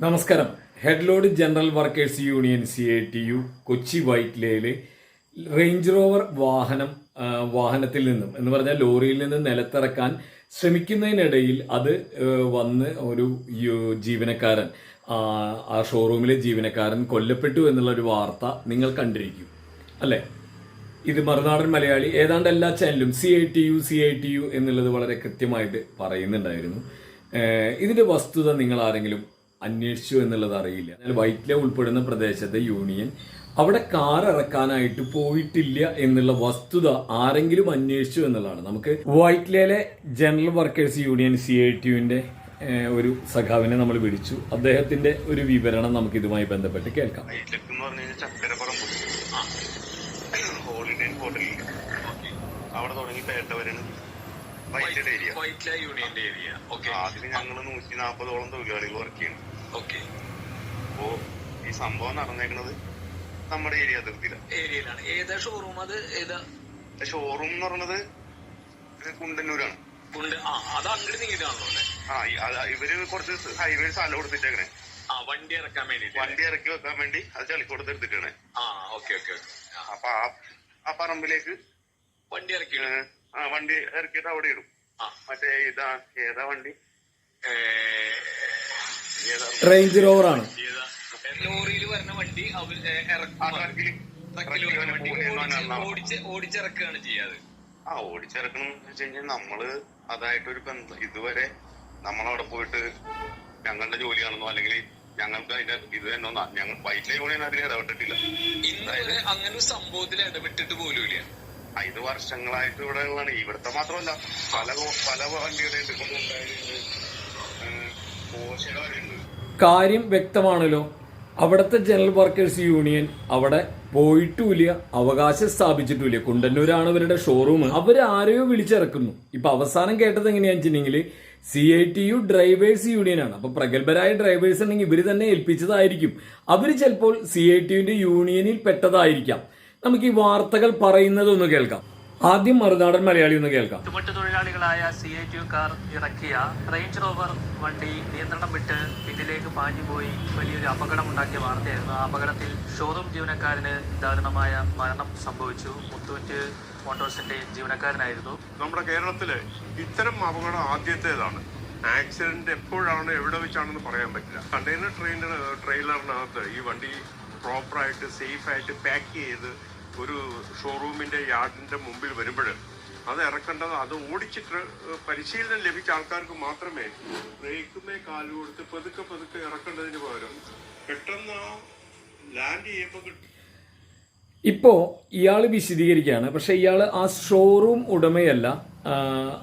നമസ്കാരം. Headload general workers union C I T U Kochi വൈറ്റ്ലയിലെ Range Rover വാഹനം വാഹനത്തിൽ നിന്നും എന്ന് പറഞ്ഞാൽ ലോറിയിൽ നിന്ന് നിലത്തിറക്കാൻ ശ്രമിക്കുന്നതിനിടയിൽ അത് വന്ന് ഒരു ജീവനക്കാരൻ ആ, ഷോറൂമിലെ ജീവനക്കാരൻ കൊല്ലപ്പെട്ടു എന്നുള്ള ഒരു വാർത്ത നിങ്ങൾ കണ്ടിരിക്കും. അല്ലേ? ഇത് മറുനാടൻ മലയാളി ഏതാണ്ട് എല്ലാ ചാനലും C I T U C I T U എന്നുള്ളത് വളരെ കൃത്യമായിട്ട് പറയുന്നുണ്ടായിരുന്നു. ഇതിന്റെ വസ്തുത നിങ്ങൾ ആരെങ്കിലും അന്വേഷിച്ചു എന്നുള്ളത് അറിയില്ല. എന്നാൽ വൈറ്റില ഉൾപ്പെടുന്ന പ്രദേശത്തെ യൂണിയൻ അവിടെ കാർ ഇറക്കാനായിട്ട് പോയിട്ടില്ല എന്നുള്ള വസ്തുത ആരെങ്കിലും അന്വേഷിച്ചു എന്നുള്ളതാണ്. നമുക്ക് വൈറ്റ്ലയിലെ general workers union C I ടിയുവിന്റെ ഒരു സഖാവിനെ നമ്മൾ വിളിച്ചു. അദ്ദേഹത്തിന്റെ ഒരു വിവരണം നമുക്ക് ഇതുമായി ബന്ധപ്പെട്ട് കേൾക്കാം. വൈറ്റില അവിടെ തുടങ്ങി പേട്ട വരെയാണ് ഏരിയ വൈറ്റ്ല യൂണിയന്റെ ഏരിയ ഓക്കെ. അതിന് ഞങ്ങൾ നൂറ്റി നാപ്പതോളം തൊഴിലാളികൾ വർക്ക് ചെയ്യുന്നു ഓക്കെ അപ്പോ ഈ സംഭവം നടന്നേക്കുന്നത് നമ്മുടെ ഏരിയ അതിർത്തിയിലാണ് ഏരിയയിലാണ്. ഏതാ ഷോറൂം അത്? ഏതാ? ഷോറൂം എന്ന് പറഞ്ഞത് കുണ്ടന്നൂരാണ്. ആ അത് അങ്ങോട്ട് നീങ്ങിട്ടാണല്ലോ അല്ലേ? ആ ഈ- അത് ഇവർ കുറച്ച് ഹൈവേ സ്ഥലം കൊടുത്തിട്ടേക്കണേ. ആ വണ്ടി ഇറക്കാൻ വേണ്ടി വണ്ടി ഇറക്കി വെക്കാൻ വേണ്ടി അത് ചളിക്കോടത്ത് എടുത്തിട്ടാണ്. ആ ഓക്കെ ഓക്കെ ഓക്കെ അപ്പൊ ആ ആ പറമ്പിലേക്ക് വണ്ടി ഇറക്കി ആ വണ്ടി ഇറക്കിയിട്ട് അവിടെ ഇടും. ആ. മറ്റേ ഇതാ ഏതാ വണ്ടി? ഏ, റേഞ്ച് റോവറാണ് ലോറിയിൽ വരുന്ന വണ്ടി അവർ ആ ഓടിച്ച് ഓടിച്ചിറക്കുകയാണ് ചെയ്യാറ് ഓടിച്ചിറക്കണം എന്ന് വെച്ച് കഴിഞ്ഞാൽ നമ്മൾ അതായിട്ടൊരു ബന്ധം. ഇതുവരെ നമ്മളവിടെ പോയിട്ട് ഞങ്ങളുടെ ജോലിയാണെന്നോ അല്ലെങ്കിൽ ഞങ്ങൾക്ക് അതിന്റെ ഇത് തന്നെ ഞങ്ങൾ വൈറ്റ് യൂണിയൻ അതിൽ ഇടപെട്ടിട്ടില്ല. അങ്ങനെ ഒരു സംഭവത്തിൽ ഇടപെട്ടിട്ട് പോലും ഇല്ല ഇത് വർഷങ്ങളായിട്ട് ഇവിടെ ഉള്ളതാണ്. ഇവിടുത്തെ മാത്രമല്ല പല പല വണ്ടികളുണ്ട്. പോഷകളുണ്ട് കാര്യം വ്യക്തമാണല്ലോ. അവിടുത്തെ ജനറൽ വർക്കേഴ്സ് യൂണിയൻ അവിടെ പോയിട്ടുമില്ല അവകാശം സ്ഥാപിച്ചിട്ടുമില്ല കുണ്ടന്നൂരാണ് ഇവരുടെ ഷോറൂം അവർ ആരെയോ വിളിച്ചിറക്കുന്നു. ഇപ്പൊ അവസാനം കേട്ടത് എങ്ങനെയാണെന്ന് വെച്ചിട്ടുണ്ടെങ്കിൽ C I T U drivers യൂണിയനാണ് അപ്പൊ പ്രഗത്ഭരായ ഡ്രൈവേഴ്സ് ഉണ്ടെങ്കിൽ ഇവർ തന്നെ ഏൽപ്പിച്ചതായിരിക്കും. അവർ ചിലപ്പോൾ സി ഐ ടി യുവിന്റെ യൂണിയനിൽ പെട്ടതായിരിക്കാം. നമുക്ക് ഈ വാർത്തകൾ പറയുന്നതൊന്ന് കേൾക്കാം. ആദ്യം മറുനാടൻ മലയാളി ഒന്ന് കേൾക്കാം. തൊഴിലാളികളായ സി ഐ ടി കാർ ഇറക്കിയ റേഞ്ച് റോവർ വണ്ടി നിയന്ത്രണം വിട്ട് പിന്നിലേക്ക് പാഞ്ഞുപോയി. വലിയൊരു അപകടം ഉണ്ടാക്കിയ വാർത്തയായിരുന്നു. ആ അപകടത്തിൽ ഷോറൂം ജീവനക്കാരന് ദാരുണമായ മരണം സംഭവിച്ചു. മുത്തൂറ്റ് മോട്ടോഴ്സിന്റെ ജീവനക്കാരനായിരുന്നു. നമ്മുടെ കേരളത്തിൽ ഇത്തരം അപകടം ആദ്യത്തേതാണ്. ആക്സിഡന്റ് എപ്പോഴാണ് എവിടെ വെച്ചാണെന്ന് പറയാൻ പറ്റില്ല. കണ്ടെയ്നർ ട്രെയിനർ ട്രെയിലറിനകത്ത് ഈ വണ്ടി പ്രോപ്പറായിട്ട് സേഫായിട്ട് പാക്ക് ചെയ്ത് ഒരു ഷോറൂമിന്റെ യാർഡിന്റെ മുമ്പിൽ വരുമ്പോൾ അത് ഇറക്കേണ്ടത് അത് ഓടിച്ചിട്ട് പരിശീലനം ലഭിച്ച ആൾക്കാർക്ക് മാത്രമേ ബ്രേക്കുമേ കാൽ കൊടുത്ത് പതുക്കെ പതുക്കെ ഇറക്കേണ്ടതിന് പകരം പെട്ടെന്ന് ലാൻഡ് ചെയ്യുമ്പോൾ ഇപ്പോൾ ഇപ്പോ ഇയാൾ വിശദീകരിക്കുകയാണ്. പക്ഷെ ഇയാൾ ആ ഷോറൂം ഉടമയല്ല.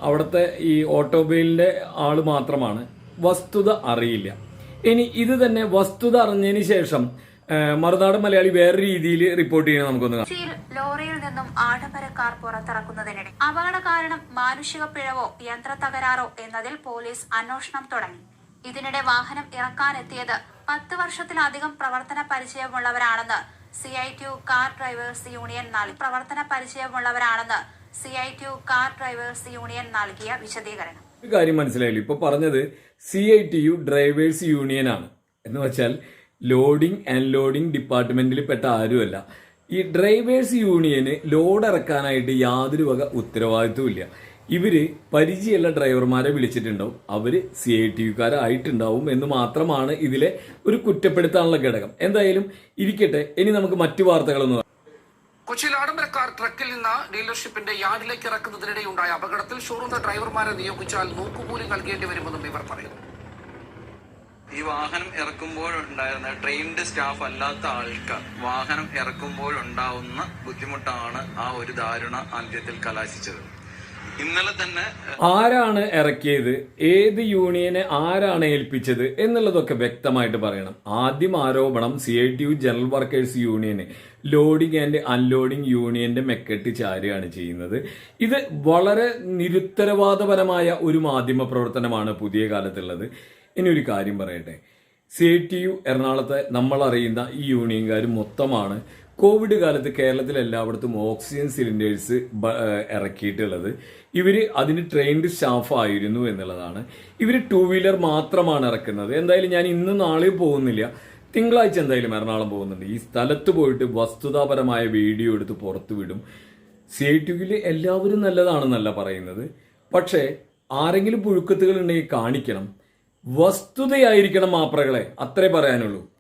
അവിടുത്തെ ഈ ഓട്ടോമൊബൈലിന്റെ ആൾ മാത്രമാണ്. വസ്തുത അറിയില്ല. ഇനി ഇത് തന്നെ വസ്തുത അറിഞ്ഞതിന് ശേഷം മറുനാട് മലയാളി വേറെ രീതിയിൽ റിപ്പോർട്ട് ചെയ്യണം നമുക്കൊന്ന് ലോറിയിൽ നിന്നും ആഡംബര കാർ പുറത്തിറക്കുന്നതിനിടെ അപകട കാരണം മാനുഷിക പിഴവോ യന്ത്ര തകരാറോ എന്നതിൽ പോലീസ് അന്വേഷണം തുടങ്ങി. ഇതിനിടെ വാഹനം ഇറക്കാനെത്തിയത് പത്ത് വർഷത്തിലധികം പ്രവർത്തന പരിചയമുള്ളവരാണെന്ന് C I T car drivers union നൽകി. പ്രവർത്തന പരിചയമുള്ളവരാണെന്ന് C I T car drivers union നൽകിയ വിശദീകരണം. ഒരു കാര്യം മനസ്സിലായില്ല? ഇപ്പൊ പറഞ്ഞത് C I T U drivers union ആണ് എന്ന് വെച്ചാൽ ലോഡിംഗ് ആൻഡ് ലോഡിംഗ് ഡിപ്പാർട്ട്മെന്റിൽ പെട്ട ആരുമല്ല. ഈ ഡ്രൈവേഴ്സ് യൂണിയന് ലോഡ് ഇറക്കാനായിട്ട് യാതൊരു വക ഉത്തരവാദിത്വവും ഇല്ല ഇവർ പരിചയമുള്ള ഡ്രൈവർമാരെ വിളിച്ചിട്ടുണ്ടാവും. അവർ സി ഐ ടി യുക്കാരായിട്ടുണ്ടാവും എന്ന് മാത്രമാണ് ഇതിലെ ഒരു കുറ്റപ്പെടുത്താനുള്ള ഘടകം. എന്തായാലും ഇരിക്കട്ടെ ഇനി നമുക്ക് മറ്റു വാർത്തകളൊന്നും കൊച്ചിയിൽ ആഡംബരക്കാർ ട്രക്കിൽ നിന്ന് ഡീലർഷിപ്പിന്റെ യാർഡിലേക്ക് ഇറക്കുന്നതിനിടെയുണ്ടായ അപകടത്തിൽ ഷോറൂം ഡ്രൈവർമാരെ നിയോഗിച്ചാൽ നോക്കുകൂലി നൽകേണ്ടി വരുമെന്നും ഇവർ പറയുന്നു. ഈ വാഹനം ഇറക്കുമ്പോൾ ഉണ്ടായിരുന്ന ട്രെയിൻഡ് സ്റ്റാഫ് അല്ലാത്ത ആൾക്കാർ വാഹനം ഇറക്കുമ്പോൾ ഉണ്ടാവുന്ന ബുദ്ധിമുട്ടാണ് ആ ഒരു ദാരുണ അന്ത്യത്തിൽ കലാശിച്ചത്. ഇന്നലെ തന്നെ ആരാണ് ഇറക്കിയത്? ഏത് യൂണിയനെ ആരാണ് ഏൽപ്പിച്ചത് എന്നുള്ളതൊക്കെ വ്യക്തമായിട്ട് പറയണം. ആദ്യം ആരോപണം C I T U general workers union loading and unloading യൂണിയന്റെ മെക്കെട്ട് ചാരുകയാണ് ചെയ്യുന്നത്. ഇത് വളരെ നിരുത്തരവാദപരമായ ഒരു മാധ്യമ പ്രവർത്തനമാണ് പുതിയ കാലത്തുള്ളത്. ഇനി ഒരു കാര്യം പറയട്ടെ. സി ടി യു എറണാകുളത്തെ നമ്മൾ അറിയുന്ന ഈ യൂണിയൻകാർ മൊത്തമാണ് കോവിഡ് കാലത്ത് കേരളത്തിൽ എല്ലായിടത്തും ഓക്സിജൻ സിലിണ്ടേഴ്സ് ഇറക്കിയിട്ടുള്ളത്. ഇവർ അതിന് ട്രെയിൻഡ് സ്റ്റാഫ് ആയിരുന്നു എന്നുള്ളതാണ്. ഇവർ ടൂ വീലർ മാത്രമാണ് ഇറക്കുന്നത്. എന്തായാലും ഞാൻ ഇന്ന് നാളെ പോകുന്നില്ല. തിങ്കളാഴ്ച എന്തായാലും എറണാകുളം പോകുന്നുണ്ട്. ഈ സ്ഥലത്ത് പോയിട്ട് വസ്തുതാപരമായ വീഡിയോ എടുത്ത് പുറത്തു വിടും. സി ഐ ടിയിൽ എല്ലാവരും നല്ലതാണെന്നല്ല പറയുന്നത്. പക്ഷേ ആരെങ്കിലും പുഴുക്കത്തുകൾ ഉണ്ടെങ്കിൽ കാണിക്കണം. വസ്തുതയായിരിക്കണം മാപ്രകളെ അത്രേ പറയാനുള്ളൂ.